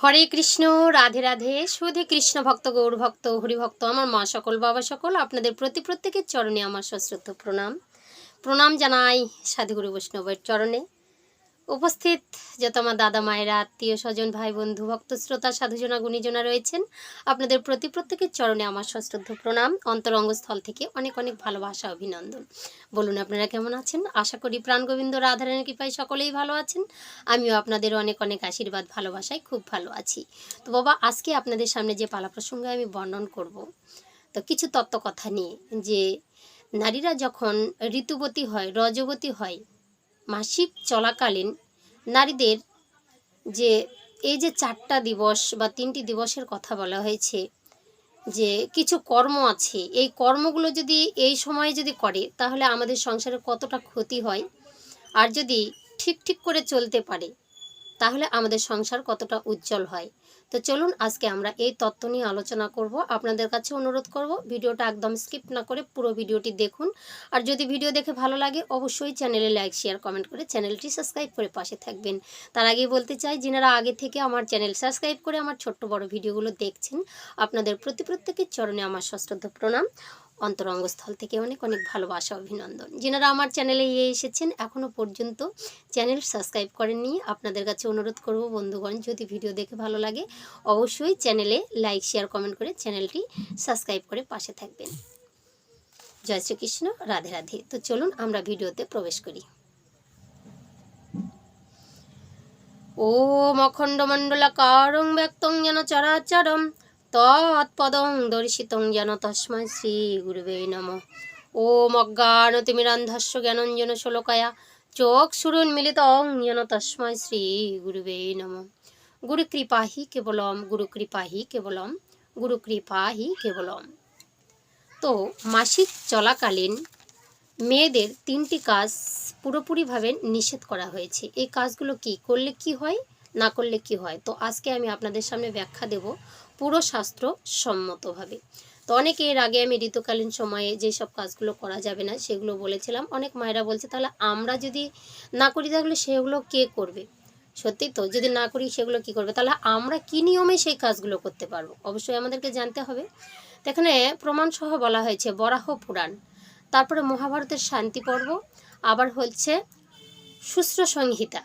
হরে কৃষ্ণ, রাধে রাধে, সুধে কৃষ্ণ ভক্ত, গৌর ভক্ত, হরিভক্ত, আমার মা সকল, বাবা সকল, আপনাদের প্রতি প্রত্যেকের চরণে আমার সশ্রদ্ধ প্রণাম। প্রণাম জানাই সাধুগুরু বৈষ্ণবের চরণে। উপস্থিত যত আমার দাদা মায়েরা আত্মীয় স্বজন ভাই বন্ধু ভক্ত শ্রোতা সাধুজনা, গুণীজনা রয়েছেন। আপনাদের প্রতি প্রত্যেকের চরণে আমার সশ্রদ্ধ প্রণাম। অন্তরঙ্গস্থল থেকে অনেক অনেক ভালোবাসা, অভিনন্দন। বলুন, আপনারা কেমন আছেন? আশা করি প্রাণ গোবিন্দ রাধারানীর কৃপায় সকলেই ভালো আছেন। আমিও আপনাদের অনেক অনেক আশীর্বাদ, ভালোবাসায় খুব ভালো আছি। তো বাবা, আজকে আপনাদের সামনে যে পালা প্রসঙ্গে আমি বর্ণন করব, তো কিছু তত্ত্ব কথা নিয়ে যে নারীরা যখন ঋতুবতী হয়, রজবতী হয় মাসিক চলাকালীন নারীদের যে এই যে চারটা দিবস বা তিনটি দিবসের কথা বলা হয়েছে, যে কিছু কর্ম আছে, এই কর্মগুলো যদি এই সময়ে যদি করে, তাহলে আমাদের সংসারে কতটা ক্ষতি হয়? আর যদি ঠিক ঠিক করে চলতে পারে, তাহলে আমাদের সংসার কতটা উজ্জ্বল হয়? তো চলুন আজকে আমরা এই তত্ত্ব নিয়ে আলোচনা করব। আপনাদের কাছে অনুরোধ করব ভিডিওটা একদম স্কিপ না করে পুরো ভিডিওটি দেখুন। আর যদি ভিডিও দেখে ভালো লাগে অবশ্যই চ্যানেলে লাইক, শেয়ার, কমেন্ট করে চ্যানেলটি সাবস্ক্রাইব করে পাশে থাকবেন। তার আগেই বলতে চাই, যিনারা আগে থেকে আমার চ্যানেল সাবস্ক্রাইব করে আমার ছোট্ট বড় ভিডিওগুলো দেখছেন, আপনাদের প্রতি প্রত্যেকের চরণে আমার সশ্রদ্ধ প্রণাম। অন্তরঙ্গস্থল থেকে অনেক অনেক ভালোবাসা অভিনন্দন। যেনারা আমার চ্যানেলে এসেছেন এখনও পর্যন্ত চ্যানেল সাবস্ক্রাইব করেননি, আপনাদের কাছে অনুরোধ করব বন্ধুগণ, যদি ভিডিও দেখে ভালো লাগে, অবশ্যই চ্যানেলে লাইক, শেয়ার, কমেন্ট করে চ্যানেলটি সাবস্ক্রাইব করে পাশে থাকবেন। জয় শ্রীকৃষ্ণ, রাধে রাধে। তো চলুন আমরা ভিডিওতে প্রবেশ করি। ও ওম অখণ্ডমণ্ডলাকারং ব্যক্তং যেন চরাচরম তৎপদং দর্শিতং যেন তস্মৈ শ্রী গুরুবে নম। ওম অজ্ঞানতিমিরান্ধস্য জ্ঞানঞ্জন শোলকায়া। চোখ সুরুন মিলিতং যেন তস্মৈ শ্রী গুরুবে নম। গুরু কৃপা হি কেবলম, গুরু কৃপা হি কেবলম, গুরু কৃপা হি কেবলম। তো মাসিক চলাকালীন মেয়েদের তিনটি কাজ পুরোপুরিভাবে নিষেধ করা হয়েছে। এই কাজগুলো কি, করলে কি হয়, না করলে কি হয়? তো আজকে আমি আপনাদের সামনে ব্যাখ্যা দেব। পুরো শাস্ত্র সম্মতভাবে। তো অনেকে এর আগে আমি ঋতুকালীন সময়ে যেসব কাজগুলো করা যাবে না সেগুলো বলেছিলাম। অনেক মায়েরা বলছে, তাহলে আমরা যদি না করি, তাহলে সেগুলো কে করবে? সত্যি তো, যদি না করি, সেগুলো কি করবে? তাহলে আমরা কি নিয়মে সেই কাজগুলো করতে পারব? অবশ্যই আমাদেরকে জানতে হবে। তো এখানে প্রমাণসহ বলা হয়েছে, বরাহ পুরাণ। তারপরে মহাভারতের শান্তি পর্ব, আবার হচ্ছে শুশ্র সংহিতা।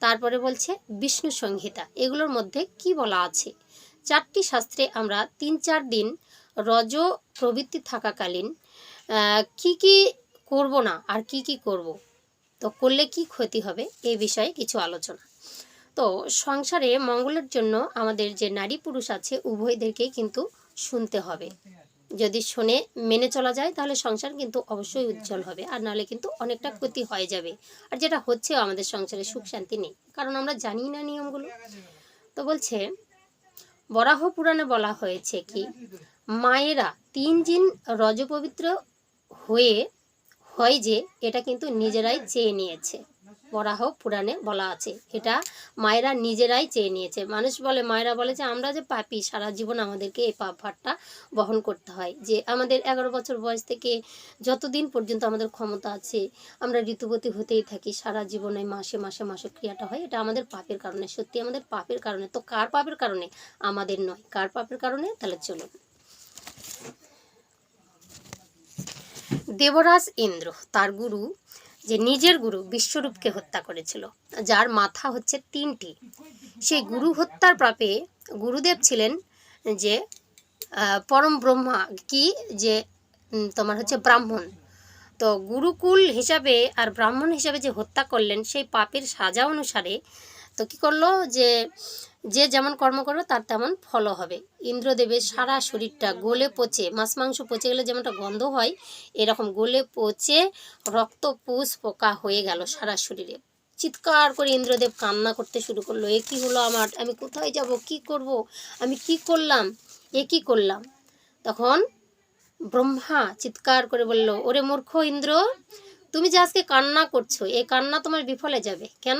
তারপরে বলছে, বিষ্ণু সংহিতা। এগুলোর মধ্যে কি বলা আছে? চারটি শাস্ত্রে আমরা তিন চার দিন রজ প্রবৃত্তি থাকাকালীন কি কি করব না আর কি কি করব, তো করলে কি ক্ষতি হবে এই বিষয়ে কিছু আলোচনা। তো সংসারে মঙ্গলের জন্য আমাদের যে নারী পুরুষ আছে উভয়দেরকেই কিন্তু শুনতে হবে। যদি শুনে মেনে চলা যায়, তাহলে সংসার কিন্তু অবশ্যই উজ্জ্বল হবে, আর নাহলে কিন্তু অনেকটা ক্ষতি হয়ে যাবে। আর যেটা হচ্ছে আমাদের সংসারে সুখ শান্তি নেই, কারণ আমরা জানি না নিয়মগুলো। তো বলছে বরাহ পুরাণে বলা হয়েছে কি, মায়েরা তিন দিন রজপবিত্র হয়ে, হয় যে, এটা কিন্তু নিজেরাই চেয়ে নিয়েছে। বরাহ পুরাণে বলা আছে। এটা মায়েরা নিজেরাই চেয়ে নিয়েছে। মানুষ বলে, মায়েরা বলে যে, আমরা যে পাপি, সারা জীবন আমাদেরকে এই পাপ ভারটা বহন করতে হয়। যে আমাদের এগারো বছর বয়স থেকে যতদিন পর্যন্ত আমাদের ক্ষমতা আছে, আমরা ঋতুবতী হতেই থাকি, সারা জীবনে মাসে মাসে মাসে ক্রিয়াটা হয়। এটা আমাদের পাপের কারণে। সত্যি আমাদের পাপের কারণে। তো কার পাপের কারণে? আমাদের নয়। কার পাপের কারণে? তাহলে চলুন। দেবরাজ ইন্দ্র, তার গুরু যে নিজের গুরু বিশ্বরূপকে হত্যা করেছিল, যার মাথা হচ্ছে তিনটি। সেই গুরু হত্যার প্রাপে গুরুদেব ছিলেন যে পরম ব্রহ্মা কি যে তোমার হচ্ছে ব্রাহ্মণ। তো গুরুকুল হিসাবে আর ব্রাহ্মণ হিসাবে যে হত্যা করলেন, সেই পাপের সাজা অনুসারে তো কি করল যে যে যেমন কর্ম করবে, তার তেমন ফল হবে। ইন্দ্রদেবের সারা শরীরটা গলে পচে মাছ মাংস পচে গেলে যেমনটা গন্ধ হয়, এরকম গলে পচে রক্ত পুষ পোকা হয়ে গেল সারা শরীরে। চিৎকার করে ইন্দ্রদেব কান্না করতে শুরু করল, এ কী হলো আমার? আমি কোথায় যাব? কি করব? আমি কি করলাম? এ কি করলাম? তখন ব্রহ্মা চিৎকার করে বলল, ওরে মূর্খ ইন্দ্র, তুমি যে আজকে কান্না করছ এই কান্না তোমার বিফলে যাবে। কেন?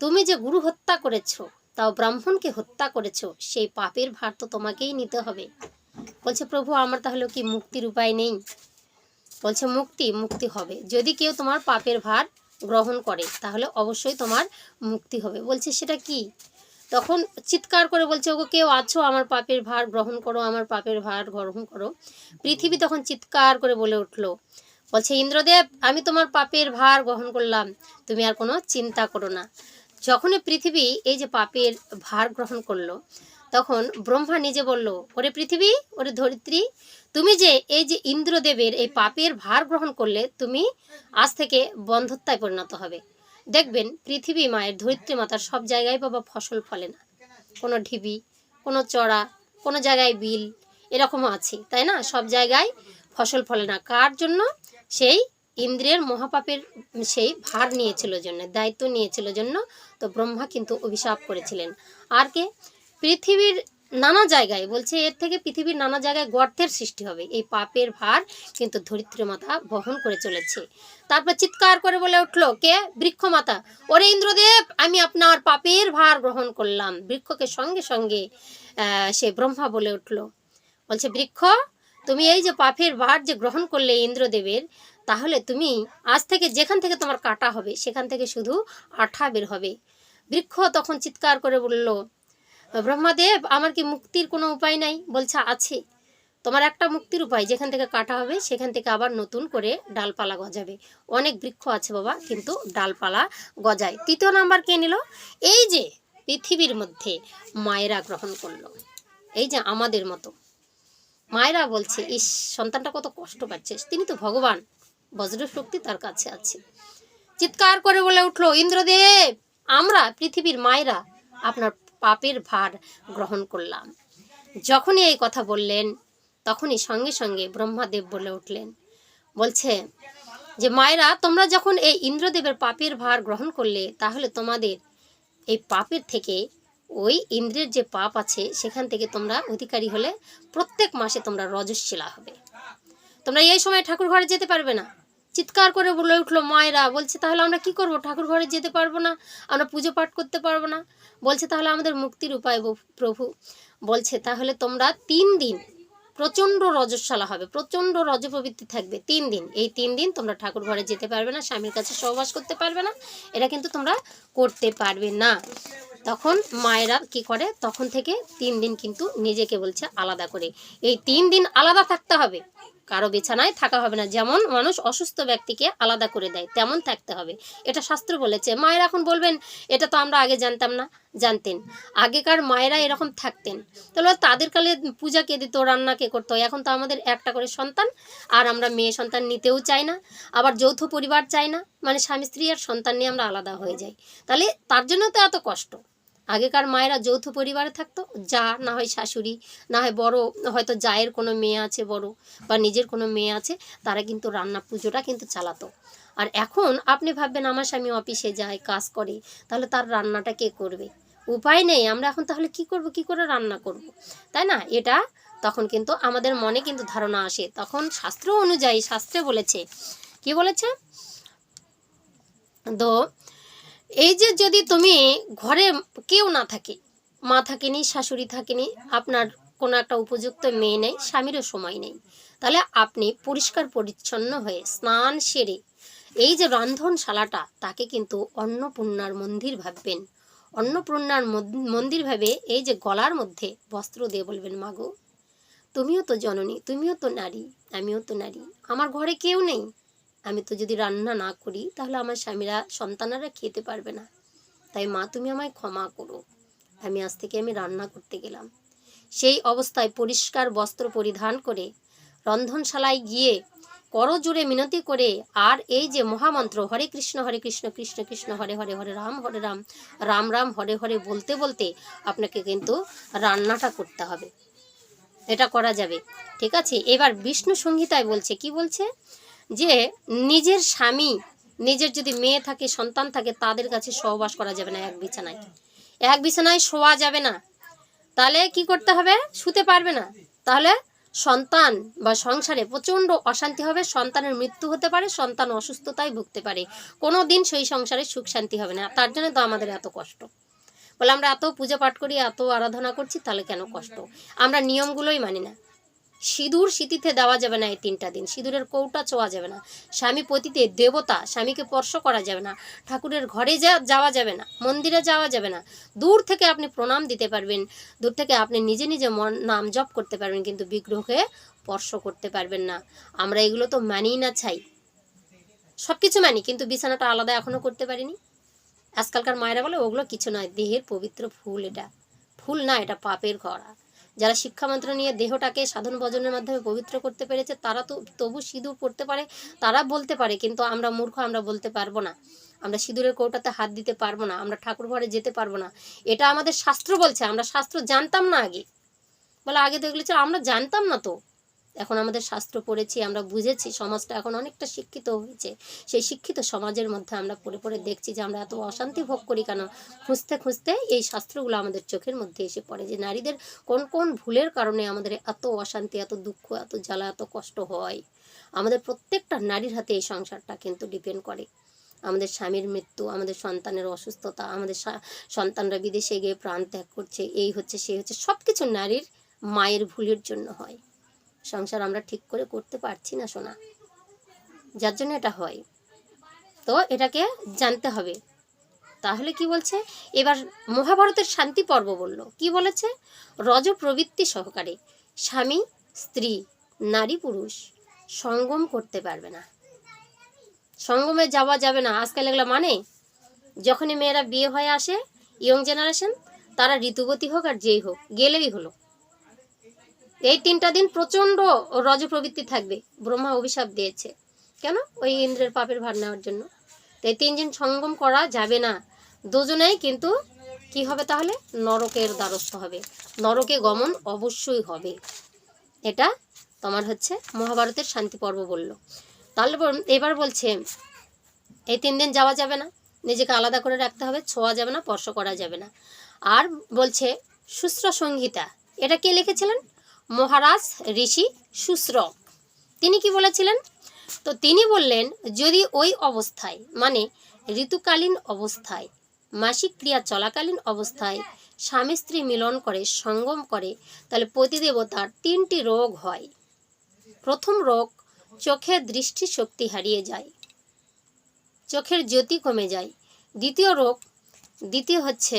তুমি যে গুরু হত্যা করেছ তাও ব্রাহ্মণকে হত্যা করেছ, সেই পাপের ভার তো তোমাকেই নিতে হবে। বলছে, প্রভু, আমার তাহলে কি মুক্তির উপায় নেই? বলছে, মুক্তি মুক্তি হবে। যদি কেউ তোমার পাপের ভার গ্রহণ করে, তাহলে অবশ্যই তোমার মুক্তি হবে। বলছে, সেটা কি? তখন চিৎকার করে বলছে, ওগো, কেউ আছো? আমার পাপের ভার গ্রহণ করো, আমার পাপের ভার গ্রহণ করো। পৃথিবী তখন চিৎকার করে বলে উঠল, বলছে, ইন্দ্রদেব, আমি তোমার পাপের ভার গ্রহণ করলাম। তুমি আর কোনো চিন্তা করো না। যখনই পৃথিবী এই যে পাপের ভার গ্রহণ করল, তখন ব্রহ্মা নিজে বলল, ওরে পৃথিবী, ওরে ধরিত্রী, তুমি যে এই যে ইন্দ্রদেবের এই পাপের ভার গ্রহণ করলে, তুমি আজ থেকে বন্ধত্বায় পরিণত হবে। দেখবেন পৃথিবী মায়ের ধরিত্রী মাতার সব জায়গায় বাবা ফসল ফলে না। কোনো ঢিবি, কোনো চড়া, কোনো জায়গায় বিল, এরকমও আছে, তাই না? সব জায়গায় ফসল ফলে না। কার জন্য? সেই ইন্দ্রের মহাপাপের সেই ভার নিয়েছিল জন্য, দায়িত্ব নিয়েছিল জন্য তো ব্রহ্মা কিন্তু অভিশাপ করেছিলেন। আর কে? পৃথিবীর নানা জায়গায়, বলছে এর থেকে পৃথিবীর নানা জায়গায় গর্তের সৃষ্টি হবে। এই পাপের ভার কিন্তু ধরিত্রী মাতা বহন করে চলেছে। তারপর চিৎকার করে বলে উঠল, কে? বৃক্ষ মাতা ওরে ইন্দ্রদেব, আমি আপনার পাপের ভার গ্রহণ করলাম। বৃক্ষকে সঙ্গে সঙ্গে সে ব্রহ্মা বলে উঠল। বলছে, বৃক্ষ, তুমি এই যে পাপের ভার যে গ্রহণ করলে ইন্দ্রদেবের তাহলে তুমি আজ থেকে যেখান থেকে তোমার কাটা হবে, সেখান থেকে শুধু আঠা বের হবে। বৃক্ষ তখন চিৎকার করে বলল, ব্রহ্মাদেব, আমার কি মুক্তির কোনো উপায় নাই? বলছে, আছে। তোমার একটা মুক্তির উপায়, যেখান থেকে কাটা হবে, সেখান থেকে আবার নতুন করে ডালপালা গজাবে। অনেক বৃক্ষ আছে বাবা, কিন্তু ডালপালা গজায়। তৃতীয় নাম্বার কে নিল? এই যে পৃথিবীর মধ্যে মায়েরা গ্রহণ করল। এই যে আমাদের মতো। মায়েরা বলছে, ইস, সন্তানটা কত কষ্ট পাচ্ছে তিনি তো ভগবান। বজ্র শক্তি তার কাছে আছে। চিৎকার করে বলে উঠল, ইন্দ্রদেব, আমরা পৃথিবীর মায়েরা আপনার পাপের ভার গ্রহণ করলাম। যখনই এই কথা বললেন, তখনই সঙ্গে সঙ্গে ব্রহ্মাদেব বলে উঠলেন, বলছে, যে মায়েরা, তোমরা যখন এই ইন্দ্রদেবের পাপের ভার গ্রহণ করলে, তাহলে তোমাদের এই পাপের থেকে ওই ইন্দ্রের যে পাপ আছে, সেখান থেকে তোমরা অধিকারী হলে প্রত্যেক মাসে তোমরা রজস্বীলা হবে। তোমরা এই সময় ঠাকুর ঘরে যেতে পারবে না। চিৎকার করে বলে উঠল, মায়েরা, বলছে তাহলে আমরা কি করব? ঠাকুর ঘরে যেতে পারব না, আমরা পুজো পাঠ করতে পারব না। বলছে, তাহলে আমাদের মুক্তির উপায় প্রভু। বলছে, তাহলে তোমরা তিন দিন প্রচণ্ড রজস্বালা হবে, প্রচণ্ড রজপ্রবৃত্তি থাকবে, তিন দিন। এই তিন দিন তোমরা ঠাকুর ঘরে যেতে পারবে না, স্বামীর কাছে সহবাস করতে পারবে না, এটা কিন্তু তোমরা করতে পারবে না। তখন মায়েরা কি করে? তখন থেকে তিন দিন কিন্তু নিজেকে বলছে আলাদা করে। এই তিন দিন আলাদা থাকতে হবে। কারও বিছানায় থাকা হবে না। যেমন মানুষ অসুস্থ ব্যক্তিকে আলাদা করে দেয়, তেমন থাকতে হবে। এটা শাস্ত্র বলেছে, মায়েরা এখন বলবেন, এটা তো আমরা আগে জানতাম না, জানতেন। আগেকার মায়েরা এরকম থাকতেন। তাহলে তাদের কালে পূজা কে দিত, রান্না কে করতো? এখন তো আমাদের একটা করে সন্তান, আর আমরা মেয়ে সন্তান নিতেও চাই না, আবার যৌথ পরিবার চাই না। মানে স্বামী স্ত্রী আর সন্তান নিয়ে আমরা আলাদা হয়ে যাই। তাহলে তার জন্য তো এত কষ্ট। আগেকার মায়েরা যৌথ পরিবারে থাকতো, যা না হয় শাশুড়ি, না হয় বড়, হয়তো জায়ের কোনো মেয়ে আছে বড় বা নিজের কোনো মেয়ে আছে, তারা কিন্তু রান্না পুজোটা কিন্তু চালাতো। আর এখন আপনি ভাববেন, আমার স্বামী অফিসে যায়, কাজ করে, তাহলে তার রান্নাটা কে করবে? উপায় নেই, আমরা এখন তাহলে কি করব, কি করে রান্না করব? তাই না? এটা তখন কিন্তু আমাদের মনে কিন্তু ধারণা আসে। তখন শাস্ত্র অনুযায়ী, শাস্ত্রে বলেছে, কি বলেছে? তো এই যে যদি তুমি ঘরে কেউ না থাকে, মা থাকেনি, শাশুড়ি থাকেনি, আপনার কোনো একটা উপযুক্ত মেয়ে নেই, স্বামীরও সময় নেই, তাহলে আপনি পরিষ্কার পরিচ্ছন্ন হয়ে স্নান সেরে এই যে রন্ধনশালাটা, তাকে কিন্তু অন্নপূর্ণার মন্দির ভাববেন। অন্নপূর্ণার মন্দির ভাবে এই যে গলার মধ্যে বস্ত্র দিয়ে বলবেন মাগো তুমিও তো জননী, তুমিও তো নারী, আমিও তো নারী, আমার ঘরে কেউ নেই। আমি তো যদি রান্না না করি, তাহলে আমার স্বামীরা সন্তানেরা খেতে পারবে না। তাই মা, তুমি আমায় ক্ষমা করো। আমি আজ থেকে আমি রান্না করতে গেলাম। সেই অবস্থায় পরিষ্কার বস্ত্র পরিধান করে রন্ধনশালায় গিয়ে করজোড়ে মিনতি করে আর এই যে মহামন্ত্র, হরে কৃষ্ণ হরে কৃষ্ণ কৃষ্ণ কৃষ্ণ, হরে হরে হরে রাম হরে রাম রাম রাম, হরে হরে বলতে বলতে আপনাকে কিন্তু রান্নাটা করতে হবে। এটা করা যাবে। ঠিক আছে? এবার বিষ্ণু সংহিতায় বলছে, কি বলছে? যে নিজের স্বামী, নিজের যদি মেয়ে থাকে, সন্তান থাকে, তাদের কাছে সহবাস করা যাবে না এক বিছানায়। এক বিছানায় শোয়া যাবে না। তাহলে কি করতে হবে? শুতে পারবে না। তাহলে সন্তান বা সংসারে প্রচণ্ড অশান্তি হবে, সন্তানের মৃত্যু হতে পারে, সন্তান অসুস্থতায় ভুগতে পারে। কোনো দিন সেই সংসারে সুখ শান্তি হবে না। তার জন্য তো আমাদের এত কষ্ট। বলে আমরা এত পূজা পাঠ করি, এত আরাধনা করছি, তাহলে কেন কষ্ট? আমরা নিয়মগুলোই মানি না। সিঁদুর সিঁথিতে দেওয়া যাবে না এই তিনটা দিন। সিঁদুরের কৌটা ছোঁয়া যাবে না। স্বামী পতিতে দেবতা, স্বামীকে স্পর্শ করা যাবে না। ঠাকুরের ঘরে যাওয়া যাবে না। মন্দিরে যাওয়া যাবে না। দূর থেকে আপনি প্রণাম দিতে পারবেন। দূর থেকে আপনি নিজে নিজে নাম জপ করতে পারবেন, কিন্তু বিগ্রহকে স্পর্শ করতে পারবেন না। আমরা এগুলো তো মানি না চাই সব কিছু মানি, কিন্তু বিছানাটা আলাদা এখনও করতে পারিনি। আজকালকার মায়েরা বলে, ওগুলো কিছু নয়, দেহের পবিত্র ফুল এটা। ফুল না, এটা পাপের করা যারা শিক্ষামন্ত্র নিয়ে দেহটাকে সাধন ভজনের মাধ্যমে পবিত্র করতে পেরেছে, তারা তো তবু সিঁদুর পড়তে পারে, তারা বলতে পারে, কিন্তু আমরা মূর্খ, আমরা বলতে পারব না। আমরা সিঁদুরের কৌটাতে হাত দিতে পারব না, আমরা ঠাকুর ঘরে যেতে পারব না। এটা আমাদের শাস্ত্র বলছে, আমরা শাস্ত্র জানতাম না আগে। বলে আগে তো এগুলো আমরা জানতাম না তো। এখন আমাদের শাস্ত্র পড়েছি, আমরা বুঝেছি, সমাজটা এখন অনেকটা শিক্ষিত হয়েছে। সেই শিক্ষিত সমাজের মধ্যে আমরা পড়ে পড়ে দেখছি যে আমরা এত অশান্তি ভোগ করি কেন? খুঁজতে খুঁজতে এই শাস্ত্রগুলো আমাদের চোখের মধ্যে এসে পড়ে যে নারীদের কোন কোন ভুলের কারণে আমাদের এত অশান্তি, এত দুঃখ, এত জ্বালা, এত কষ্ট হয়। আমাদের প্রত্যেকটা নারীর হাতে এই সংসারটা কিন্তু ডিপেন্ড করে। আমাদের স্বামীর মৃত্যু, আমাদের সন্তানের অসুস্থতা, আমাদের সন্তানরা বিদেশে গিয়ে প্রাণ ত্যাগ করছে, এই হচ্ছে, সেই হচ্ছে সব কিছু নারীর মায়ের ভুলের জন্য হয়। সংসার আমরা ঠিক করে করতে পারছি না শোনা যার জন্য এটা হয়। তো এটাকে জানতে হবে। তাহলে কি বলছে? এবার মহাভারতের শান্তি পর্ব বলল। কি বলেছে? রজ প্রবৃত্তি সহকারে স্বামী, স্ত্রী, নারী, পুরুষ সঙ্গম করতে পারবে না। সঙ্গমে যাওয়া যাবে না। আজকাল এগুলো মানে যখনই মেয়েরা বিয়ে হয়ে আসে ইয়ং জেনারেশন তারা ঋতুবতী হোক আর যেই হোক, গেলেই হলো। এই তিনটা দিন প্রচণ্ড রজ প্রবৃত্তি থাকবে, ব্রহ্মা অভিশাপ দিয়েছে। কেন? ওই ইন্দ্রের পাপের ভার নেওয়ার জন্য। তো এই তিন দিন সঙ্গম করা যাবে না। দুজনেই কিন্তু কি হবে তাহলে? নরকের দ্বারস্থ হবে। নরকে গমন অবশ্যই হবে। এটা তোমার হচ্ছে মহাভারতের শান্তি পর্ব বলল। তাহলে এবার বলছে, এই তিন দিন যাওয়া যাবে না। নিজেকে আলাদা করে রাখতে হবে, ছোঁয়া যাবে না, স্পর্শ করা যাবে না। আর বলছে, শুশ্র সংহিতা। এটা কে লিখেছিলেন? মহারাজ ঋষি শুশ্রক তিনি কি বলেছিলেন? তো তিনি বললেন, যদি ওই অবস্থায় মানে ঋতুকালীন অবস্থায়, মাসিক ক্রিয়া চলাকালীন অবস্থায় স্বামী স্ত্রী মিলন করে, সঙ্গম করে, তাহলে পতিদেবতার তিনটি রোগ হয়। প্রথম রোগ চোখের দৃষ্টি শক্তি হারিয়ে যায়, চোখের জ্যোতি কমে যায়। দ্বিতীয় রোগ, দ্বিতীয় হচ্ছে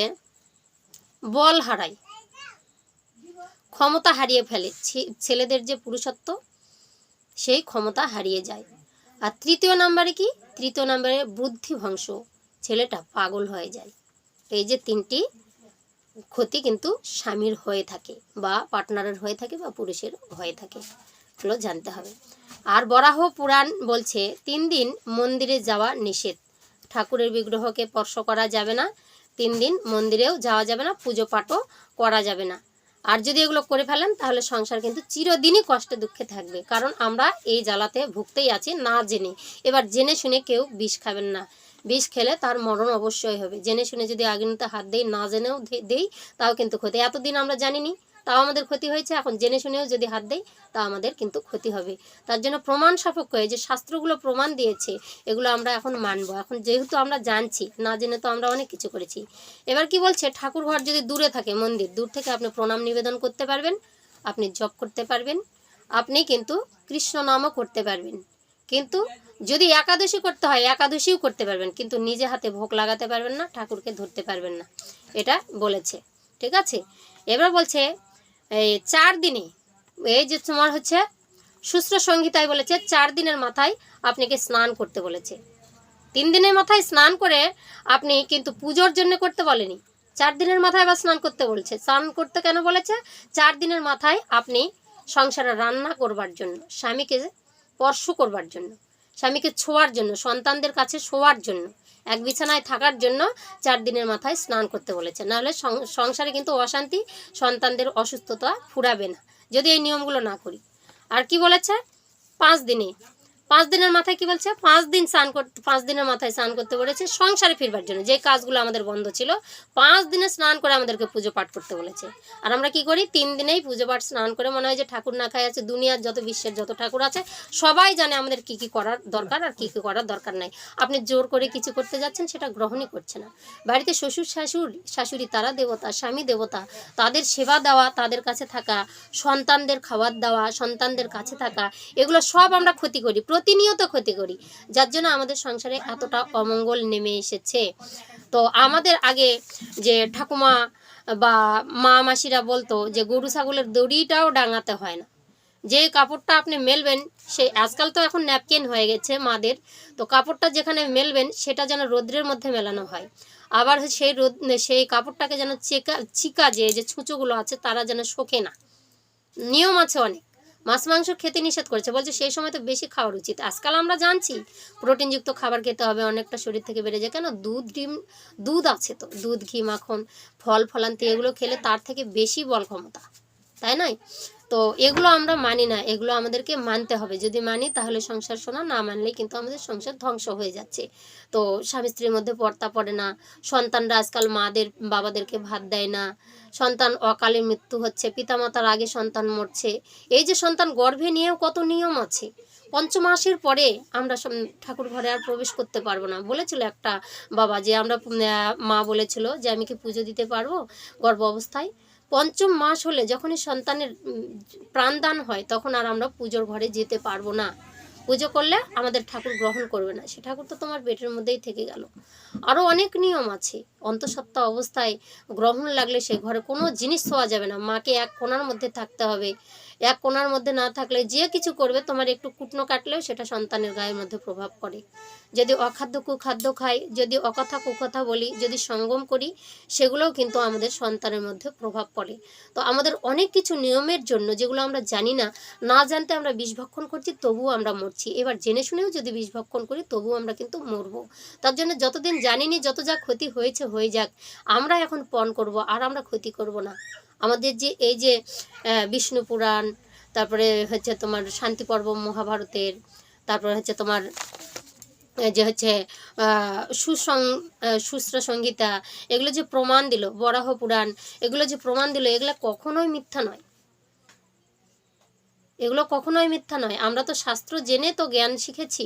বল হারায়। ক্ষমতা হারিয়ে ফেলে। ছেলেদের যে পুরুষত্ব, সেই ক্ষমতা হারিয়ে যায়। আর তৃতীয় নাম্বারে কি? তৃতীয় নাম্বারে বুদ্ধিভংশ ছেলেটা পাগল হয়ে যায়। এই যে তিনটি ক্ষতি কিন্তু স্বামীর হয়ে থাকে বা পার্টনারের হয়ে থাকে বা পুরুষের হয়ে থাকে। এগুলো জানতে হবে। আর বরাহ পুরাণ বলছে, তিন দিন মন্দিরে যাওয়া নিষেধ। ঠাকুরের বিগ্রহকে স্পর্শ করা যাবে না। তিন দিন মন্দিরেও যাওয়া যাবে না, পুজো পাঠও করা যাবে না। আর যদি এগুলো করে ফেলেন, তাহলে সংসার কিন্তু চিরদিনই কষ্টে দুঃখে থাকবে। কারণ আমরা এই জ্বালাতে ভুগতেই আছি, না জেনে। এবার জেনে শুনে কেউ বিষ খাবেন না। বিষ খেলে তার মরণ অবশ্যই হবে। জেনে শুনে যদি আগুনতে হাত দেই, না জেনেও দেই, তাও কিন্তু ক্ষতি। এতদিন আমরা জানিনি। তাও আমাদের ক্ষতি হয়েছে। এখন জেনে শুনেও যদি হাত দেই তা আমাদের কিন্তু ক্ষতি হবে। তার জন্য প্রমাণ সাপেক্ষ হয়ে যে শাস্ত্রগুলো প্রমাণ দিয়েছে, এগুলো আমরা এখন মানবো। এখন যেহেতু আমরা জানছি, না জেনে তো আমরা অনেক কিছু করেছি। এবার কি বলছে? ঠাকুর ঘর যদি দূরে থাকে, মন্দির, দূর থেকে আপনি প্রণাম নিবেদন করতে পারবেন, আপনি জপ করতে পারবেন, আপনি কিন্তু কৃষ্ণ নামও করতে পারবেন। কিন্তু যদি একাদশী করতে হয়, একাদশীও করতে পারবেন, কিন্তু নিজে হাতে ভোগ লাগাতে পারবেন না, ঠাকুরকে ধরতে পারবেন না। এটা বলেছে। ঠিক আছে? এবার বলছে এই চার দিনে এই যে তোমার হচ্ছে শুশ্র সংহিতায় বলেছে, চার দিনের মাথায় আপনাকে স্নান করতে বলেছে। তিন দিনের মাথায় স্নান করে আপনি কিন্তু পুজোর জন্য করতে বলেনি। চার দিনের মাথায় আবার স্নান করতে বলছে। স্নান করতে কেন বলেছে? চার দিনের মাথায় আপনি সংসারে রান্না করবার জন্য, স্বামীকে স্পর্শ করবার জন্য, স্বামীকে ছোঁয়ার জন্য, সন্তানদের কাছে শোয়ার জন্য এক বিছানায় থাকার জন্য চার দিনের মাথায় স্নান করতে বলেছে। নাহলে সংসারে কিন্তু অশান্তি, সন্তানদের অসুস্থতা ফুরাবে না, যদি এই নিয়মগুলো না করি। আর কি বলেছে? পাঁচ দিনে পাঁচ দিনের মাথায় কি বলছে? পাঁচ দিন স্নান করতে পাঁচ দিনের মাথায় স্নান করতে বলেছে, সংসারে ফিরবার জন্য। যে কাজগুলো আমাদের বন্ধ ছিল, পাঁচ দিনে স্নান করে আমাদেরকে পুজো পাঠ করতে বলেছে। আর আমরা কি করি? তিন দিনেই পুজো পাঠ স্নান করে মনে হয় যে ঠাকুর না খাই আছে, দুনিয়ার যত বিশ্বের যত ঠাকুর আছে, সবাই জানে আমাদের কি কি করার দরকার আর কি কি করার দরকার নাই। আপনি জোর করে কিছু করতে যাচ্ছেন, সেটা গ্রহণই করছে না। বাড়িতে শ্বশুর শাশুড়, শাশুড়ি তারা দেবতা, স্বামী দেবতা, তাদের সেবা দেওয়া, তাদের কাছে থাকা, সন্তানদের খাবার দেওয়া, সন্তানদের কাছে থাকা, এগুলো সব আমরা ক্ষতি করি। প্রতিনিয়ত ক্ষতি করি। যার জন্য আমাদের সংসারে এতটা অমঙ্গল নেমে এসেছে। তো আমাদের আগে যে ঠাকুমা বা মা মাসিরা বলতো যে গরু, ছাগলের দড়িটাও ডাঙাতে হয় না। যে কাপড়টা আপনি মেলবেন সেই আজকাল তো এখন ন্যাপকিন হয়ে গেছে মাদের। তো কাপড়টা যেখানে মেলবেন, সেটা যেন রৌদ্রের মধ্যে মেলানো হয়। আবার সেই রোদ, সেই কাপড়টাকে যেন চেকা, চিকা যে যে ছুঁচোগুলো আছে, তারা যেন শোকে না। নিয়ম আছে অনেক। মাছ, মাংস খেতে নিষেধ করেছে। বলছে, সেই সময় তো বেশি খাওয়ার উচিত। আজকাল আমরা জানছি, প্রোটিনযুক্ত খাবার খেতে হবে, অনেকটা শরীর থেকে বেড়ে যায়। কেন? দুধ, ডিম, দুধ আছে তো। দুধ, ঘি, মাখন, ফল, ফলান্তি, এগুলো খেলে তার থেকে বেশি বল ক্ষমতা। তাই নয়? তো এগুলো আমরা মানি না, এগুলো আমাদেরকে মানতে হবে। যদি মানি, তাহলে সংসার শোনা না মানলে কিন্তু আমাদের সংসার ধ্বংস হয়ে যাচ্ছে। তো স্বামী স্ত্রীর মধ্যে পর্তা পড়ে না, সন্তানরা আজকাল মাদের, বাবাদেরকে ভাত দেয় না, সন্তান অকালে মৃত্যু হচ্ছে, পিতামাতার আগে সন্তান মরছে। এই যে সন্তান গর্ভে নিয়েও কত নিয়ম আছে? পঞ্চমাসের পরে আমরা ঠাকুর ঘরে আর প্রবেশ করতে পারব না। বলেছিল একটা বাবা যে আমরা মা বলেছিল যে আমি কি পুজো দিতে পারব গর্ভ অবস্থায় পঞ্চম মাস হলে যখনই সন্তানের প্রাণদান হয়, তখন আর আমরা পুজোর ঘরে যেতে পারব না। পুজো করলে আমাদের ঠাকুর গ্রহণ করবে না। সে ঠাকুর তো তোমার পেটের মধ্যেই থেকে গেল। আরও অনেক নিয়ম আছে। অন্তঃসত্ত্বা অবস্থায় গ্রহণ লাগলে সে ঘরে কোনো জিনিস ছোঁয়া যাবে না। মাকে এক কোনার মধ্যে থাকতে হবে। এক কোণার মধ্যে না থাকলে যে কিছু করবে, তোমার একটু কুটনো কাটলেও সেটা সন্তানের গায়ের মধ্যে প্রভাব পড়ে। যদি অখাদ্য কুখাদ্য খাই, যদি অকথা কুকথা বলি, যদি সঙ্গম করি, সেগুলোও কিন্তু আমাদের সন্তানের মধ্যে প্রভাব পড়ে। তো আমাদের অনেক কিছু নিয়মের জন্য যেগুলো আমরা জানি না না জানতে আমরা বিষভক্ষণ করছি, তবুও আমরা মরছি। এবার জেনে শুনেও যদি বিষভক্ষণ করি, তবুও আমরা কিন্তু মরবো। তার জন্য যতদিন জানিনি, যত যা ক্ষতি হয়েছে, হয়ে যাক, আমরা এখন পণ করব, আর আমরা ক্ষতি করব না। আমাদের যে, এই যে বিষ্ণু পুরাণ, তারপরে হচ্ছে তোমার শান্তি পর্ব মহাভারতের, তারপরে হচ্ছে তোমার যে হচ্ছে সুসং সুশ্র সংগীতা এগুলো যে প্রমাণ দিল, বরাহ পুরাণ, এগুলো যে প্রমাণ দিল, এগুলো কখনোই মিথ্যা নয়। এগুলো কখনোই মিথ্যা নয়। আমরা তো শাস্ত্র জেনে তো জ্ঞান শিখেছি।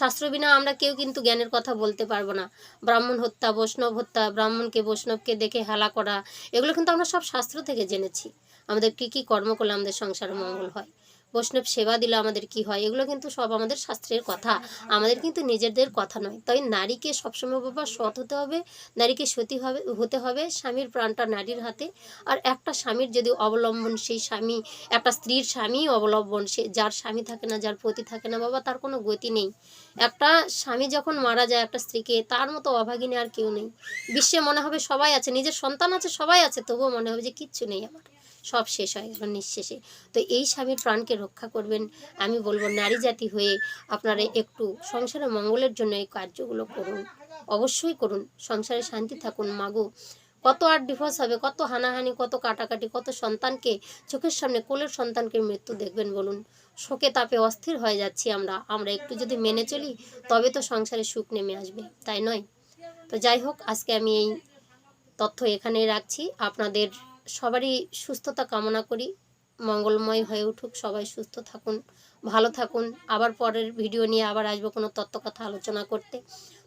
শাস্ত্র বিনা আমরা কেউ কিন্তু জ্ঞানের কথা বলতে পারব না। ব্রাহ্মণ হত্যা, বৈষ্ণব হত্যা, ব্রাহ্মণকে, বৈষ্ণবকে দেখে হেলা করা, এগুলো কিন্তু আমরা সব শাস্ত্র থেকে জেনেছি। আমাদের কি কি কর্ম করলে আমাদের সংসার মঙ্গল হয়? বৈষ্ণব সেবা দিলে আমাদের কি হয়? এগুলো কিন্তু সব আমাদের শাস্ত্রের কথা। আমাদের কিন্তু নিজেদের কথা নয়। তাই নারীকে সবসময় বাবা সৎ হতে হবে নারীকে সতী হবে হতে হবে স্বামীর প্রাণটা নারীর হাতে। আর একটা স্বামীর যদি অবলম্বন সেই স্বামী একটা স্ত্রীর স্বামী অবলম্বন সে যার স্বামী থাকে না যার পতি থাকে না বাবা তার কোনো গতি নেই। একটা স্বামী যখন মারা যায় একটা স্ত্রীকে তার মতো অভাগিনী আর কেউ নেই। বিশ্বে মনে হবে সবাই আছে নিজের সন্তান আছে সবাই আছে তবুও মনে হবে যে কিচ্ছু নেই আমার। সব শেষ হয়ে গেল নিঃশেষে। তো এই স্বামীর প্রাণকে রক্ষা করবেন, আমি বলব নারী জাতি হয়ে আপনারা একটু সংসারে মঙ্গলের জন্য এই কার্যগুলো করুন, অবশ্যই করুন, সংসারে শান্তি থাকুন। মাগো, কত আর ডিভোর্স হবে, কত হানাহানি, কত কাটাকাটি, কত সন্তানকে, চোখের সামনে কোলের সন্তানকে মৃত্যু দেখবেন বলুন। শোকে তাপে অস্থির হয়ে যাচ্ছি আমরা আমরা একটু যদি মেনে চলি, তবে তো সংসারে সুখ নেমে আসবে, তাই নয়? তো যাই হোক, আজকে আমি এই তথ্য এখানেই রাখছি। আপনাদের সবারই সুস্থতা কামনা করি। মঙ্গলময় হয়ে উঠুক, সবাই সুস্থ থাকুন, ভালো থাকুন। আবার পরের ভিডিও নিয়ে আবার আসব কোনো তত্ত্ব কথা আলোচনা করতে।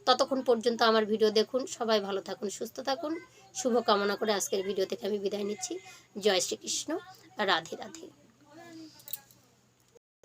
ততক্ষণ পর্যন্ত আমার ভিডিও দেখুন, সবাই ভালো থাকুন, সুস্থ থাকুন। শুভ কামনা করে আজকের ভিডিও থেকে আমি বিদায় নিচ্ছি। জয় শ্রীকৃষ্ণ। রাধে রাধে।